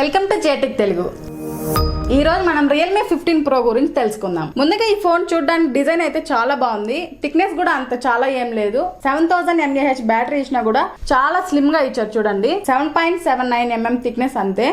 Welcome to జేటిక్ Telugu. ఈ రోజు మనం రియల్మీ ఫిఫ్టీన్ ప్రో గురించి తెలుసుకుందాం. ముందుగా ఈ ఫోన్ చూడడానికి డిజైన్ అయితే చాలా బాగుంది. థిక్నెస్ కూడా అంత చాలా ఏం లేదు. సెవెన్ థౌసండ్ ఎంఏహెచ్ బ్యాటరీ ఇచ్చినా కూడా చాలా స్లిమ్గా ఇచ్చారు చూడండి. Seven point seven nine mm thickness అంతే.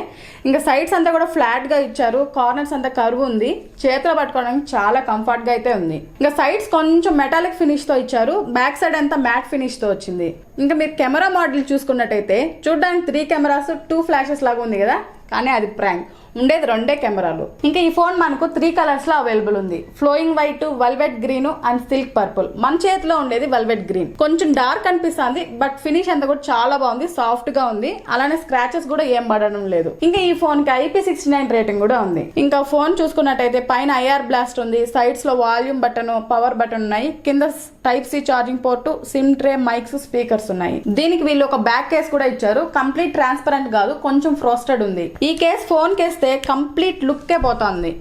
ఇంకా సైడ్స్ అంతా కూడా ఫ్లాట్గా ఇచ్చారు. కార్నర్స్ అంతా కరువు ఉంది. చేతిలో పట్టుకోవడానికి చాలా కంఫర్ట్గా అయితే ఉంది. ఇంకా సైడ్స్ కొంచెం మెటాలిక్ ఫినిష్తో ఇచ్చారు. బ్యాక్ సైడ్ అంతా మ్యాట్ ఫినిష్తో వచ్చింది. ఇంకా మీరు కెమెరా మోడల్ చూసుకున్నట్టయితే చూడడానికి త్రీ కెమెరాస్ టూ ఫ్లాషెస్ లాగా ఉంది కదా. కానీ అది ప్రాంక్. ఉండేది రెండే కెమెరాలు. ఇంకా ఈ ఫోన్ మనకు త్రీ కలర్స్లో అవైలబుల్ ఉంది. Flowing white velvet green and silk purple మన చేతిలో ఉండేది వెల్వెట్ గ్రీన్ కొంచెం డార్క్ అనిపిస్తుంది బట్ ఫినిష్ అంతా కూడా చాలా బాగుంది సాఫ్ట్గా ఉంది. అలానే స్క్రాచెస్ కూడా ఏం పడడం లేదు. ఇంకా ఈ ఫోన్కి ఐపీ సిక్స్టీ నైన్ రేటింగ్ కూడా ఉంది. ఇంకా ఫోన్ చూసుకున్నట్టయితే పైన ఐఆర్ బ్లాస్ట్ ఉంది. సైడ్స్లో వాల్యూమ్ బటన్ పవర్ బటన్ ఉన్నాయి. కింద type C charging port SIM tray mics speakers ఉన్నాయి. దీనికి వీళ్ళు ఒక బ్యాక్ కేస్ కూడా ఇచ్చారు. కంప్లీట్ ట్రాన్స్పరెంట్ కాదు కొంచెం ఫ్రోస్టెడ్ ఉంది. ఈ కేస్ ఫోన్ కేస్తే కంప్లీట్ లుక్కే పోతుంది.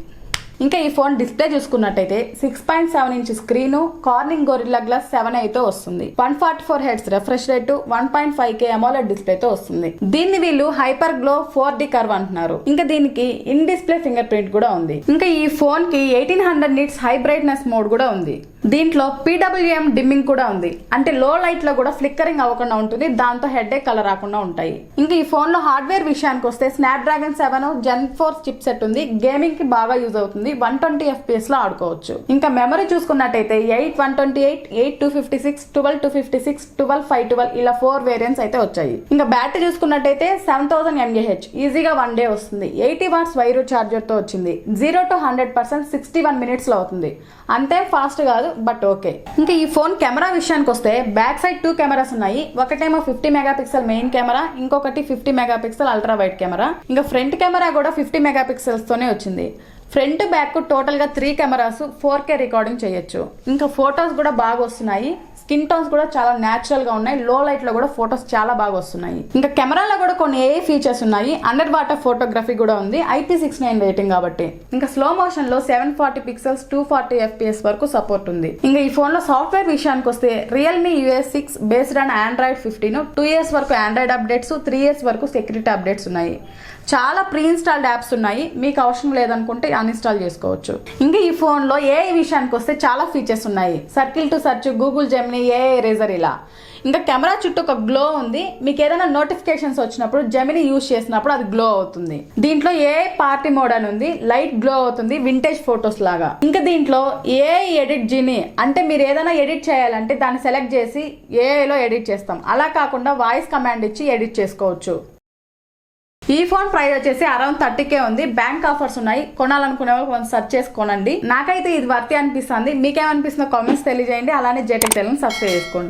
ఇంకా ఈ ఫోన్ డిస్ప్లే చూసుకున్నట్టయితే six point seven inch screen Corning Gorilla Glass seven అయితే వస్తుంది. One forty four hertz refresh rate one point five K AMOLED డిస్ప్లేతో వస్తుంది. దీన్ని వీళ్ళు hyper glow four D curve అంటున్నారు. ఇంకా దీనికి ఇన్ డిస్ప్లే ఫింగర్ ప్రింట్ కూడా ఉంది. ఇంకా ఈ ఫోన్కి eighteen hundred nits high brightness mode కూడా ఉంది. దీంట్లో పీడబ్ల్యూఎం డిమ్మింగ్ కూడా ఉంది. అంటే లో లైట్లో కూడా ఫ్లిక్కరింగ్ అవ్వకుండా ఉంటుంది. దాంతో హెడ్ ఏ కలర్ రాకుండా ఉంటాయి. ఇంకా ఈ ఫోన్లో హార్డ్వేర్ విషయానికి వస్తే Snapdragon seven gen four chipset ఉంది. గేమింగ్కి బాగా యూజ్ అవుతుంది. వన్ ట్వంటీ ఎఫ్పిఎస్లో ఆడుకోవచ్చు. ఇంకా మెమరీ చూసుకున్నట్టయితే eight one twenty eight eight two fifty six twelve two fifty six twelve five twelve ఇలా ఫోర్ వేరియంట్స్ అయితే వచ్చాయి. ఇంకా బ్యాటరీ చూసుకున్నట్టయితే సెవెన్ థౌసండ్ ఎంఏహెచ్ ఈజీగా వన్ డే వస్తుంది. ఎయిటీ వాట్స్ వైరు చార్జర్తో వచ్చింది. Zero to hundred percent sixty one మినిట్స్లో అవుతుంది. అంతే ఫాస్ట్ కాదు బట్ ఓకే ఇంకా ఈ ఫోన్ కెమెరా విషయానికి వస్తే బ్యాక్ సైడ్ టూ కెమెరాస్ ఉన్నాయి. ఒకటేమో ఫిఫ్టీ మెగాపిక్సెల్ మెయిన్ కెమెరా ఇంకొకటి fifty megapixel ultra wide camera. ఇంకా ఫ్రంట్ కెమెరా కూడా ఫిఫ్టీ మెగా తోనే వచ్చింది. ఫ్రంట్ బ్యాక్ టోటల్గా three cameras four K recording చేయొచ్చు. ఇంకా ఫొటోస్ కూడా బాగా వస్తున్నాయి. స్కిన్ టోన్స్ కూడా చాలా న్యాచురల్గా ఉన్నాయి. లో లైట్లో కూడా ఫొటోస్ చాలా బాగా వస్తున్నాయి. ఇంకా కెమెరాలో కూడా కొన్ని ఏ ఫీచర్స్ ఉన్నాయి. అండర్ వాటర్ ఫోటోగ్రఫీ కూడా ఉంది. ఐపీ సిక్స్ నైన్ రేటింగ్ కాబట్టి. ఇంకా స్లో మోషన్లో seven forty pixels two forty FPS వరకు సపోర్ట్ ఉంది. ఇంకా ఈ ఫోన్లో సాఫ్ట్వేర్ విషయానికి వస్తే Realme UI six based on Android fifteen two years వరకు ఆండ్రాయిడ్ అప్డేట్స్ త్రీ ఇయర్స్ వరకు సెక్యూరిటీ అప్డేట్స్ ఉన్నాయి. చాలా ప్రీ ఇన్స్టాల్డ్ యాప్స్ ఉన్నాయి. మీకు అవసరం లేదనుకుంటే అన్ఇన్స్టాల్ చేసుకోవచ్చు. ఇంకా ఈ ఫోన్లో ఏ విషయానికి వస్తే చాలా ఫీచర్స్ ఉన్నాయి. Circle to search Google Gemini AI eraser ఇలా. ఇంకా కెమెరా చుట్టూ ఒక గ్లో ఉంది. మీకు ఏదైనా నోటిఫికేషన్స్ వచ్చినప్పుడు జమిని యూజ్ చేసినప్పుడు అది గ్లో అవుతుంది. దీంట్లో ఏ పార్టీ మోడ్ అని ఉంది? లైట్ గ్లో అవుతుంది. వింటేజ్ ఫొటోస్ లాగా. ఇంకా దీంట్లో ఏ ఎడిట్ జీని అంటే మీరు ఏదైనా ఎడిట్ చేయాలంటే దాన్ని సెలెక్ట్ చేసి ఏఐలో ఎడిట్ చేస్తాం. అలా కాకుండా వాయిస్ కమాండ్ ఇచ్చి ఎడిట్ చేసుకోవచ్చు. ఈ ఫోన్ ప్రైస్ వచ్చేసి అరౌండ్ థర్టీ కే ఉంది. బ్యాంక్ ఆఫర్స్ ఉన్నాయి. కొనాలనుకునే వాళ్ళు కొంచెం సెర్చ్ చేసుకోనండి. నాకైతే ఇది వర్తి అనిపిస్తుంది. మీకేమనిపిస్తుందో కామెంట్స్ తెలియజేయండి. అలానే జెటిక్ తెలుగు సబ్స్క్రైబ్ చేసుకోండి.